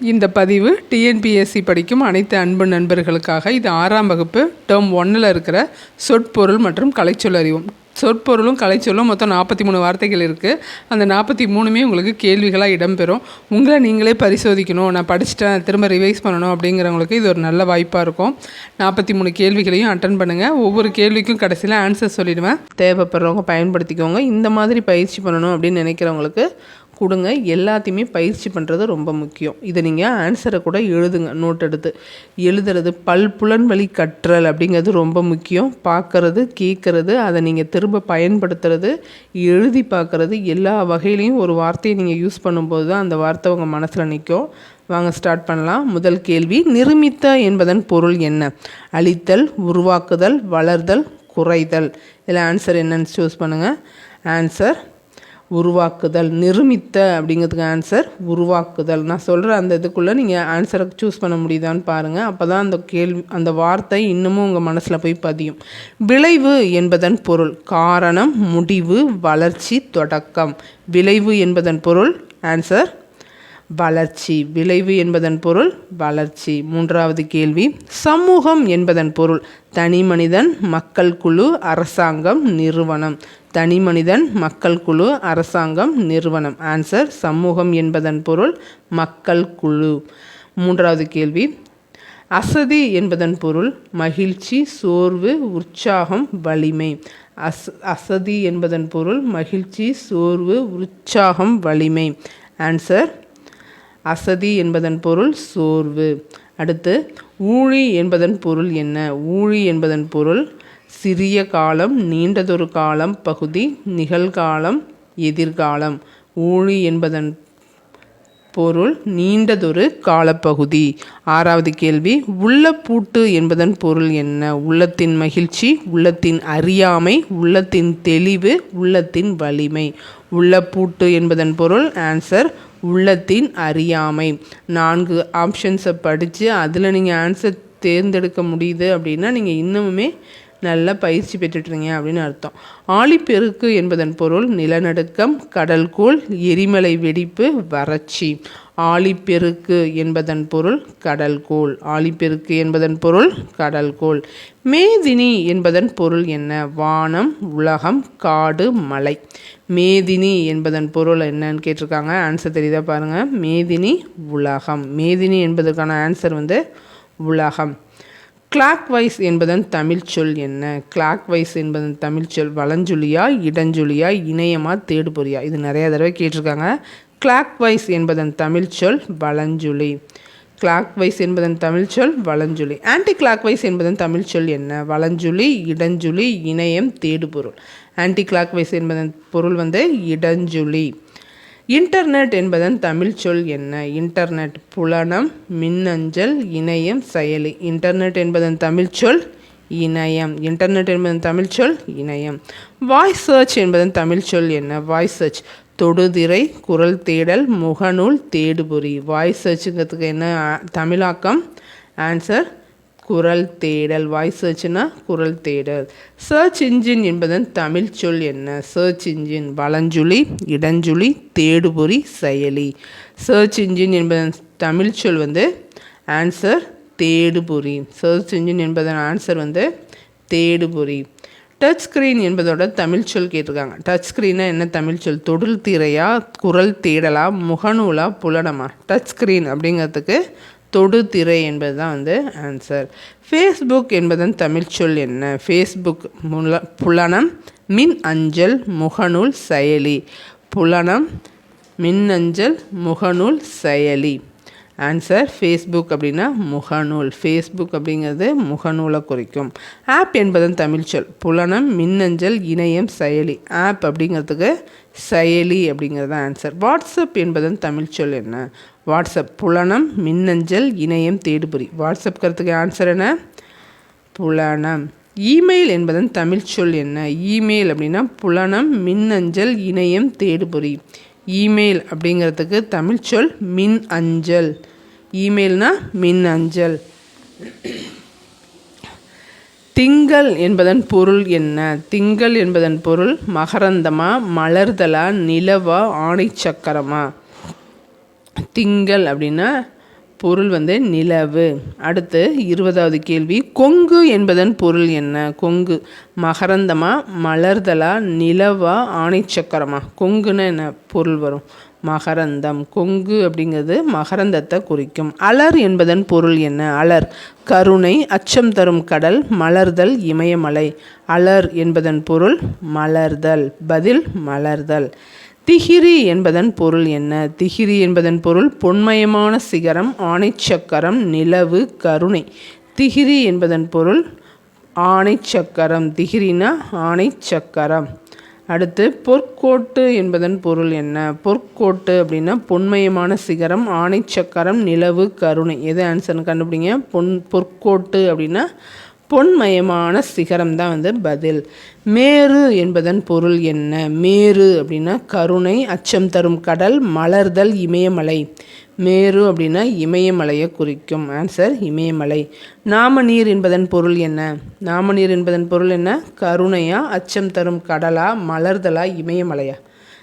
இந்த பதிவு டிஎன்பிஎஸ்சி படிக்கும் அனைத்து அன்பு நண்பர்களுக்காக இது ஆறாம் வகுப்பு டேர்ம் ஒன்றில் இருக்கிற சொற்பொருள் மற்றும் கலைச்சொல் அறிவும். சொற்பொருளும் கலைச்சொல்லும் மொத்தம் நாற்பத்தி மூணு வார்த்தைகள் இருக்குது அந்த நாற்பத்தி மூணுமே உங்களுக்கு கேள்விகளாக இடம்பெறும். உங்களை நீங்களே பரிசோதிக்கணும். நான் படிச்சுட்டேன் திரும்ப ரிவைஸ் பண்ணணும் அப்படிங்கிறவங்களுக்கு இது ஒரு நல்ல வாய்ப்பாக இருக்கும். நாற்பத்தி மூணு கேள்விகளையும் அட்டன் பண்ணுங்கள் ஒவ்வொரு கேள்விக்கும் கடைசியில் ஆன்சர் சொல்லிடுவேன். தேவைப்படுறவங்க பயன்படுத்திக்கோங்க. இந்த மாதிரி பயிற்சி பண்ணணும் அப்படின்னு நினைக்கிறவங்களுக்கு கொடுங்க. எல்லாத்தையுமே பயிற்சி பண்ணுறது ரொம்ப முக்கியம். இதை நீங்கள் ஆன்சரை கூட எழுதுங்க நோட் எடுத்து. எழுதுறது பல் புலன் வழி கற்றல் அப்படிங்கிறது ரொம்ப முக்கியம். பார்க்கறது கேட்குறது அதை நீங்கள் திரும்ப பயன்படுத்துறது எழுதி பார்க்குறது எல்லா வகையிலையும் ஒரு வார்த்தையை நீங்கள் யூஸ் பண்ணும்போது தான் அந்த வார்த்தை உங்கள் மனசில் நிற்கும் வாங்க ஸ்டார்ட் பண்ணலாம். முதல் கேள்வி நிருமித்த என்பதன் பொருள் என்ன? அழித்தல் உருவாக்குதல் வளர்தல் குறைதல். இதில் ஆன்சர் என்னன்னு சூஸ் பண்ணுங்கள் ஆன்சர் உருவாக்குதல் நிருமித்த அப்படிங்கிறதுக்கு ஆன்சர் உருவாக்குதல். நான் சொல்கிற அந்த இதுக்குள்ளே நீங்கள் ஆன்சரை சூஸ் பண்ண முடியுதான்னு பாருங்கள் அப்போ தான் அந்த கேள்வி அந்த வார்த்தை இன்னமும் உங்கள் மனசில் போய் பதியும். விளைவு என்பதன் பொருள் காரணம் முடிவு வளர்ச்சி தொடக்கம். விளைவு என்பதன் பொருள் ஆன்சர் வளர்ச்சி விளைவு என்பதன் பொருள் வளர்ச்சி. மூன்றாவது கேள்வி சமூகம் என்பதன் பொருள் தனி மனிதன் மக்கள் குழு அரசாங்கம் நிறுவனம். தனி மனிதன் மக்கள் குழு அரசாங்கம் நிறுவனம். ஆன்சர் சமூகம் என்பதன் பொருள் மக்கள் குழு. மூன்றாவது கேள்வி அசதி என்பதன் பொருள் மகிழ்ச்சி சோர்வு உற்சாகம் வலிமை. அஸ் அசதி என்பதன் பொருள் மகிழ்ச்சி சோர்வு உற்சாகம் வலிமை. ஆன்சர் அசதி என்பதன் பொருள் சோர்வு. அடுத்து ஊழி என்பதன் பொருள் என்ன? ஊழி என்பதன் பொருள் சிறிய காலம் நீண்டதொரு காலம் பகுதி நிகழ்காலம் எதிர்காலம். ஊழி என்பதன் பொருள் நீண்டதொரு காலப்பகுதி. ஆறாவது கேள்வி உள்ள பூட்டு என்பதன் பொருள் என்ன? உள்ளத்தின் மகிழ்ச்சி உள்ளத்தின் அறியாமை உள்ளத்தின் தெளிவு உள்ளத்தின் வலிமை. உள்ள பூட்டு என்பதன் பொருள் ஆன்சர் உள்ளத்தின் அறியாமை. நான்கு ஆப்ஷன்ஸை படித்து அதில் நீங்கள் ஆன்சர் தேர்ந்தெடுக்க முடியுது அப்படின்னா நீங்கள் இன்னமுமே நல்ல பயிற்சி பெற்றுட்டுருங்க அப்படின்னு அர்த்தம். ஆழிப்பெருக்கு என்பதன் பொருள் நிலநடுக்கம் கடல்கோள் எரிமலை வெடிப்பு வறட்சி. ஆழிப்பெருக்கு என்பதன் பொருள் கடல்கோள் ஆழிப்பெருக்கு என்பதன் பொருள் கடல்கோள் மேதினி என்பதன் பொருள் என்ன? வானம் உலகம் காடு மலை. மேதினி என்பதன் பொருள் என்னன்னு கேட்டிருக்காங்க. ஆன்சர் தெரியுதா பாருங்கள் மேதினி உலகம். மேதினி என்பதற்கான ஆன்சர் வந்து உலகம். கிளாக் வைஸ் என்பதன் தமிழ் சொல் என்ன? கிளாக் வைஸ் என்பதன் தமிழ் சொல் வளஞ்சொலியா இடஞ்சொலியா இணையமா தேடுபொறியா? இது நிறைய தடவை கேட்டிருக்காங்க. கிளாக் வைஸ் என்பதன் தமிழ் சொல் வளஞ்சொலி கிளாக் வைஸ் என்பதன் தமிழ் சொல் வளஞ்சொலி ஆன்டி கிளாக் வைஸ் என்பதன் தமிழ் சொல் என்ன? வளஞ்சொலி இடஞ்சொலி இணையம் தேடுபொருள். ஆன்டி கிளாக் வைஸ் என்பதன் பொருள் வந்து இடஞ்சொலி இன்டர்நெட் என்பதன் தமிழ் சொல் என்ன? இன்டர்நெட் புலனம் மின்னஞ்சல் இணையம் செயலி. இன்டர்நெட் என்பதன் தமிழ் சொல் இணையம். இன்டர்நெட் என்பதன் தமிழ் சொல் இணையம். வாய்ஸ் சர்ச் என்பதன் தமிழ் சொல் என்ன? Voice search. தொடுதிரை குரல் தேடல் முகநூல் தேடுபொறி வாய்ஸ் சர்ச்சுங்கிறதுக்கு என்ன தமிழாக்கம்? ஆன்சர் குரல் தேடல். வாய்ஸ் சர்ச்னா குரல் தேடல். சர்ச் இன்ஜின் என்பதன் தமிழ் சொல் என்ன? சர்ச் இன்ஜின் வளஞ்சுழி இடஞ்சுழி தேடுபொறி செயலி. சர்ச் இன்ஜின் என்பதன் தமிழ் சொல் வந்து ஆன்சர் தேடுபொறி. சர்ச் இன்ஜின் என்பதன் ஆன்சர் வந்து தேடுபொறி. டச் ஸ்க்ரீன் என்பதோட தமிழ் சொல் கேட்டிருக்காங்க. டச் ஸ்க்ரீனா என்ன தமிழ் சொல்? தொழில் திரையா குரல் தேடலா முகநூலா புலனமா? டச் ஸ்க்ரீன் அப்படிங்கிறதுக்கு தொடுதிரை என்பது தான் வந்து ஆன்சர் ஃபேஸ்புக் என்பதன் தமிழ் சொல் என்ன? ஃபேஸ்புக் முல புலனம் மின் அஞ்சல் முகநூல் செயலி. புலனம் மின் அஞ்சல் முகநூல் செயலி. ஆன்சர் ஃபேஸ்புக் அப்படின்னா முகநூல். ஃபேஸ்புக் அப்படிங்கிறது முகநூலை குறிக்கும். ஆப் என்பதன் தமிழ் சொல். புலனம் மின்னஞ்சல் இணையம் செயலி. ஆப் அப்படிங்கிறதுக்கு செயலி அப்படிங்கிறது தான் ஆன்சர் வாட்ஸ்அப் என்பதன் தமிழ் சொல் என்ன? வாட்ஸ்அப் புலனம் மின்னஞ்சல் இணையம் தேடுபொறி. வாட்ஸ்அப் கருத்துக்கு ஆன்சர் என்ன? புலனம். இமெயில் என்பதன் தமிழ் சொல் என்ன? இமெயில் அப்படின்னா புலனம் மின்னஞ்சல் இணையம் தேடுபொறி. இமெயில் அப்படிங்கிறதுக்கு தமிழ் சொல் மின் அஞ்சல் இமெயில்னா மின் அஞ்சல் திங்கள் என்பதன் பொருள் என்ன? திங்கள் என்பதன் பொருள் மகரந்தமா மலர்தலா நிலவா ஆணை சக்கரமா திங்கள் அப்படின்னா பொருள் வந்து நிலவு. அடுத்து இருபதாவது கேள்வி கொங்கு என்பதன் பொருள் என்ன? கொங்கு. மகரந்தமா மலர்தலா நிலவா ஆணைச்சக்கரமா? கொங்குன்னு என்ன? பொருள் வரும். மகரந்தம். கொங்கு அப்படிங்கிறது மகரந்தத்தை குறிக்கும். அலர் என்பதன் பொருள் என்ன? அலர். கருணை அச்சம் தரும் கடல் மலர்தல் இமயமலை. அலர் என்பதன் பொருள் மலர்தல். பதில் மலர்தல். திகிரி என்பதன் பொருள் என்ன? திகிரி என்பதன் பொருள் பொன்மயமான சிகரம் ஆணைச்சக்கரம் நிலவு கருணை. திகிரி என்பதன் பொருள் ஆணைச்சக்கரம். திகிரினா ஆணைச்சக்கரம். அடுத்து பொற்கோட்டு என்பதன் பொருள் என்ன? பொற்கோட்டு அப்படின்னா பொன்மயமான சிகரம் ஆணைச்சக்கரம் நிலவு கருணை. எது ஆன்சர்னு கண்டுபிடிங்க? பொன் பொற்கோட்டு அப்படின்னா பொன்மயமான சிகரம் தான் வந்து பதில். மேரு என்பதன் பொருள் என்ன? மேரு அப்படின்னா கருணை அச்சம் தரும் கடல் மலர்தல் இமயமலை. மேரு அப்படின்னா இமயமலையை குறிக்கும். ஆன்சர் இமயமலை. நாமநீர் என்பதன் பொருள் என்ன? நாமநீர் என்பதன் பொருள் என்ன? கருணையா அச்சம் தரும் கடலா மலர்தலா இமயமலையா?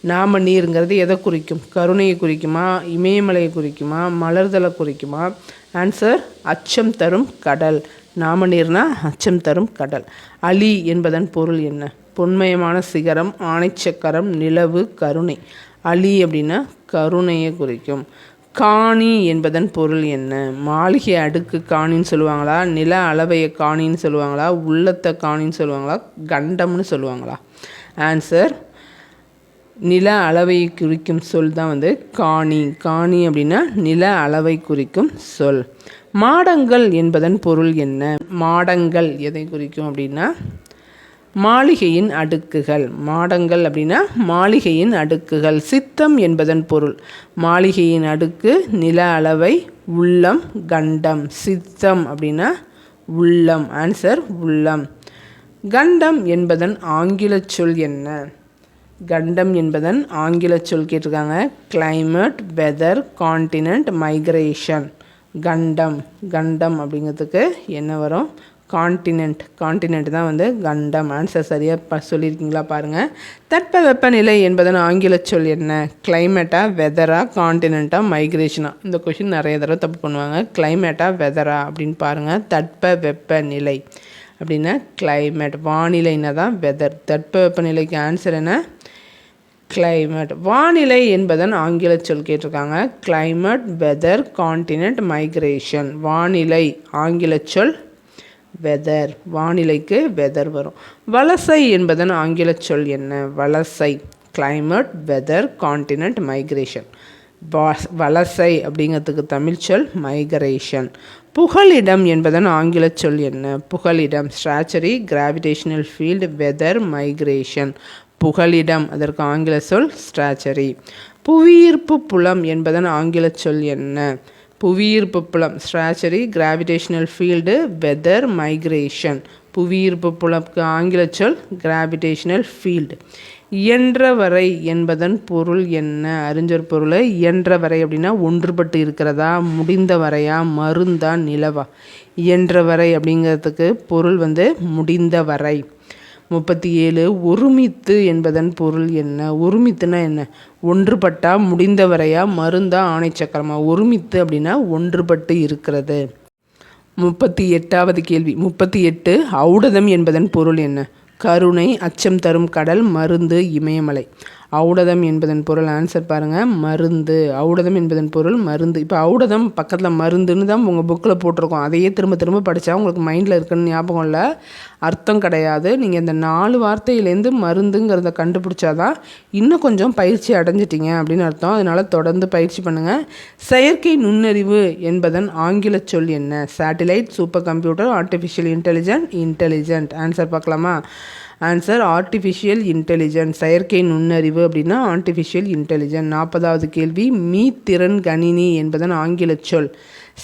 நாம நீருங்கிறது எதை குறிக்கும்? கருணையை குறிக்குமா? இமயமலையை குறிக்குமா? மலர்தலை குறிக்குமா? ஆன்சர் அச்சம் தரும் கடல். நாமநீர்னா அச்சம் தரும் கடல். அலி என்பதன் பொருள் என்ன? பொன்மயமான சிகரம் ஆணைச்சக்கரம் நிலவு கருணை. அலி அப்படின்னா கருணையை குறிக்கும். காணி என்பதன் பொருள் என்ன? மாளிகை அடுக்கு காணின்னு சொல்லுவாங்களா? நில அளவையை காணின்னு சொல்லுவாங்களா? உள்ளத்தை காணின்னு சொல்லுவாங்களா? கண்டம்னு சொல்லுவாங்களா? ஆன்சர் நில அளவை குறிக்கும் சொல் தான் வந்து காணி. காணி அப்படின்னா நில அளவை குறிக்கும் சொல். மாடங்கள் என்பதன் பொருள் என்ன? மாடங்கள் எதை குறிக்கும் அப்படின்னா மாளிகையின் அடுக்குகள். மாடங்கள் அப்படின்னா மாளிகையின் அடுக்குகள். சித்தம் என்பதன் பொருள். மாளிகையின் அடுக்கு நில அளவை உள்ளம் கண்டம். சித்தம் அப்படின்னா உள்ளம். ஆன்சர் உள்ளம். கண்டம் என்பதன் ஆங்கில சொல் என்ன? கண்டம் என்பதன் ஆங்கில சொல் கேட்டிருக்காங்க. கிளைமேட் வெதர் கான்டினென்ட் மைக்ரேஷன் கண்டம். கண்டம் அப்படிங்கிறதுக்கு என்ன வரும்? கான்டினென்ட் கான்டினென்ட் தான் வந்து கண்டம். ஆன்சர் சரியாக ப சொல்லியிருக்கீங்களா பாருங்கள் தட்ப வெப்பநிலை என்பதன் ஆங்கில சொல் என்ன? கிளைமேட்டாக வெதரா கான்டினென்ட்டாக மைக்ரேஷனா இந்த கொஷின் நிறைய தடவை தப்பு பண்ணுவாங்க. கிளைமேட்டாக வெதரா அப்படின்னு பாருங்கள் தட்ப வெப்பநிலை அப்படின்னா கிளைமேட் வானிலைன்னா தான் வெதர் தட்ப வெப்பநிலைக்கு ஆன்சர் என்ன? கிளைமேட் வானிலை என்பதன் ஆங்கில சொல் கேட்டிருக்காங்க. கிளைமேட் வெதர் கான்டினென்ட் மைக்ரேஷன் வானிலை ஆங்கில சொல் வெதர் வானிலைக்கு வெதர் வரும். வலசை என்பதன் ஆங்கில சொல் என்ன? வலசை. கிளைமேட் வெதர் கான்டினென்ட் மைக்ரேஷன் வலசை அப்படிங்கிறதுக்கு தமிழ் சொல் மைக்ரேஷன் புகலிடம் என்பதன் ஆங்கில சொல் என்ன? புகலிடம். ஸ்ட்ராச்சரி கிராவிடேஷனல் ஃபீல்டு வெதர் மைக்ரேஷன் புகலிடம். அதற்கு ஆங்கில சொல் ஸ்ட்ராச்சரி புவியீர்ப்பு புலம் என்பதன் ஆங்கில சொல் என்ன? புவியீர்ப்பு புலம். ஸ்ட்ராச்சரி கிராவிடேஷனல் ஃபீல்டு வெதர் மைக்ரேஷன் புவியீர்ப்பு புலம்க்கு ஆங்கில சொல் கிராவிடேஷனல் ஃபீல்டு இயன்றவரை என்பதன் பொருள் என்ன? அறிஞர் பொருள் இயன்றவரை அப்படின்னா ஒன்றுபட்டு இருக்கிறதா? முடிந்தவரையா? மருந்தா? நிலவா? இயன்றவரை அப்படிங்கிறதுக்கு பொருள் வந்து முடிந்தவரை. முப்பத்தி ஏழு ஒருமித்து என்பதன் பொருள் என்ன? ஒருமித்துனா என்ன? ஒன்றுபட்டா முடிந்தவரையா? மருந்தா ஆணைச்சக்கரமா? ஒருமித்து அப்படின்னா ஒன்றுபட்டு இருக்கிறது. முப்பத்தி எட்டாவது கேள்வி. முப்பத்தி எட்டு ஔடதம் என்பதன் பொருள் என்ன? கருணை அச்சம் தரும் கடல் மருந்து இமயமலை. ஔடதம் என்பதன் பொருள் ஆன்சர் பாருங்கள் மருந்து. ஔடதம் என்பதன் பொருள் மருந்து. இப்போ ஔடதம் பக்கத்தில் மருந்துன்னு தான் உங்கள் புக்கில் போட்டிருக்கோம். அதையே திரும்ப திரும்ப படித்தா உங்களுக்கு மைண்டில் இருக்குன்னு ஞாபகம் இல்லை. அர்த்தம் கிடையாது. நீங்கள் இந்த நாலு வார்த்தையிலேருந்து மருந்துங்கிறத கண்டுபிடிச்சாதான் இன்னும் கொஞ்சம் பயிற்சி அடைஞ்சிட்டிங்க அப்படின்னு அர்த்தம். அதனால் தொடர்ந்து பயிற்சி பண்ணுங்கள் செயற்கை நுண்ணறிவு என்பதன் ஆங்கில சொல் என்ன? Satellite super computer artificial intelligent intelligent answer பார்க்கலாமா? ஆன்சர் ஆர்டிஃபிஷியல் இன்டெலிஜென்ஸ் செயற்கை நுண்ணறிவு அப்படின்னா ஆர்டிஃபிஷியல் இன்டெலிஜென்ட் நாற்பதாவது கேள்வி மீத்திறன் கணினி என்பதன் ஆங்கில சொல்.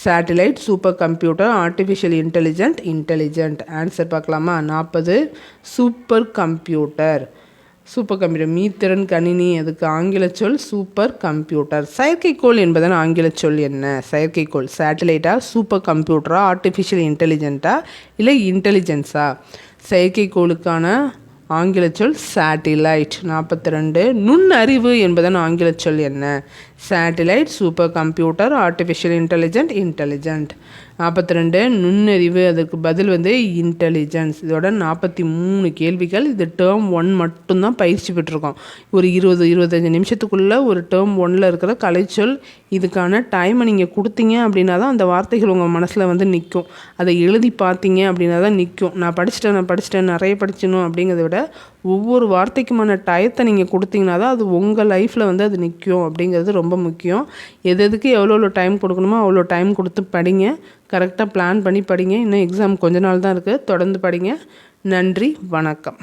Satellite super computer artificial intelligent intelligent answer பார்க்கலாமா? நாற்பது. சூப்பர் கம்ப்யூட்டர் சூப்பர் கம்ப்யூட்டர் மீத்திறன் கணினி அதுக்கு ஆங்கில சொல் சூப்பர் கம்ப்யூட்டர் செயற்கைக்கோள் என்பதன் ஆங்கில சொல் என்ன? செயற்கைக்கோள். சேட்டிலைட்டா சூப்பர் கம்ப்யூட்டரா ஆர்டிஃபிஷியல் இன்டெலிஜென்ட்டா இல்லை இன்டெலிஜென்ஸா செயற்கைக்கோளுக்கான ஆங்கில சொல் சேட்டிலைட் நாற்பத்தி ரெண்டு. நுண்ணறிவு என்பதன் ஆங்கில சொல் என்ன? Satellite super computer artificial intelligent intelligent நாற்பத்தி ரெண்டு நுண்ணறிவு அதுக்கு பதில் வந்து இன்டெலிஜென்ஸ் இதோட நாற்பத்தி மூணு கேள்விகள். இது டேர்ம் ஒன் மட்டும்தான் பயிற்சி பெற்றிருக்கோம். ஒரு இருபது இருபத்தஞ்சி நிமிஷத்துக்குள்ளே ஒரு டேர்ம் ஒன்னில் இருக்கிற கலைச்சொல் இதுக்கான டைமை நீங்கள் கொடுத்தீங்க அப்படின்னா தான் அந்த வார்த்தைகள் உங்கள் மனசில் வந்து நிற்கும் அதை எழுதி பார்த்தீங்க அப்படின்னா தான் நிற்கும் நான் படிச்சிட்டேன் நான் படிச்சிட்டேன் நிறைய படிச்சணும் அப்படிங்கிறத விட ஒவ்வொரு வார்த்தைக்குமான டயத்தை நீங்கள் கொடுத்தீங்கன்னா தான் அது உங்கள் லைஃப்பில் வந்து அது நிற்கும் அப்படிங்கிறது ரொம்ப ரொம்ப முக்கியம். எது எதுக்கு எவ்வளோ எவ்வளோ டைம் கொடுக்கணுமோ அவ்வளோ டைம் கொடுத்து படிங்க. கரெக்டாக பிளான் பண்ணி படிங்க. இன்னும் எக்ஸாம் கொஞ்ச நாள் தான் இருக்குது தொடர்ந்து படிங்க. நன்றி. வணக்கம்.